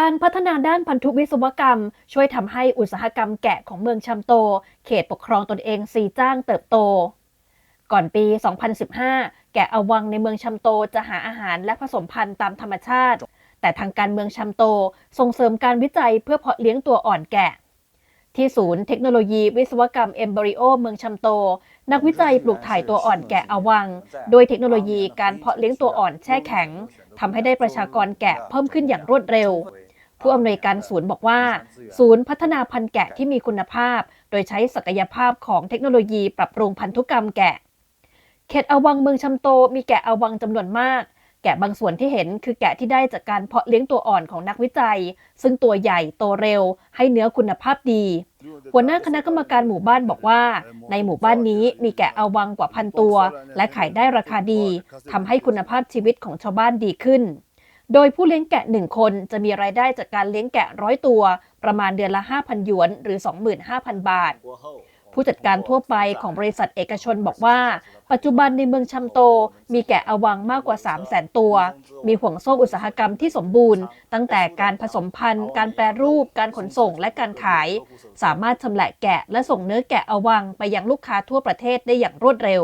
การพัฒนาด้านพันธุวิศวกรรม ช่วยทำให้อุตสาหกรรมแกะของเมืองชัมโต เขตปกครองตนเองซีจ้างเติบโต ก่อนปี 2015 แกะอวังในเมืองชัมโตจะหาอาหารและผสมพันธุ์ตามธรรมชาติ แต่ทางการเมืองชัมโตส่งเสริมการวิจัยเพื่อเพาะเลี้ยงตัวอ่อนแกะ ที่ศูนย์เทคโนโลยีวิศวกรรมเอมบริโอเมืองชัมโต นักวิจัยปลูกถ่ายตัวอ่อนแกะอวัง โดยเทคโนโลยีการเพาะเลี้ยงตัวอ่อนแช่แข็งทำให้ได้ประชากรแกะเพิ่มขึ้นอย่างรวดเร็ว ผู้อำนวยการศูนย์บอกว่า ศูนย์พัฒนาพันธุ์แกะที่มีคุณภาพ โดยใช้ศักยภาพของเทคโนโลยีปรับปรุงพันธุกรรมแกะ เขตอวังเมืองชัมโตมีแกะอวังจำนวนมาก แกะบางส่วนที่เห็นคือแกะที่ได้จากการเพาะเลี้ยงตัวอ่อนของนักวิจัย ซึ่งตัวใหญ่โตเร็ว ให้เนื้อคุณภาพดี หัวหน้าคณะกรรมการหมู่บ้านบอกว่า ในหมู่บ้านนี้มีแกะอวังกว่าพันตัว และขายได้ราคาดีทำให้คุณภาพชีวิตของชาวบ้านดีขึ้น โดยผู้เลี้ยงแกะหนึ่งคนจะมีรายได้จากการเลี้ยงแกะร้อยตัว ประมาณเดือนละ 5,000 หยวน หรือ 25,000 บาท ผู้จัดการทั่วไปของบริษัทเอกชนบอกว่า ปัจจุบันในเมืองชัมโต มีแกะอวังมากกว่า 3 0 0 0 0 0 ตัว มีห่วงโซ่อุตสาหกรรมที่สมบูรณ์ ตั้งแต่การผสมพันธุ์ การแปรรูป การขนส่งและการขาย สามารถชำแหละแกะและส่งเนื้อแกะอวังไปยังลูกค้าทั่วประเทศได้อย่างรวดเร็ว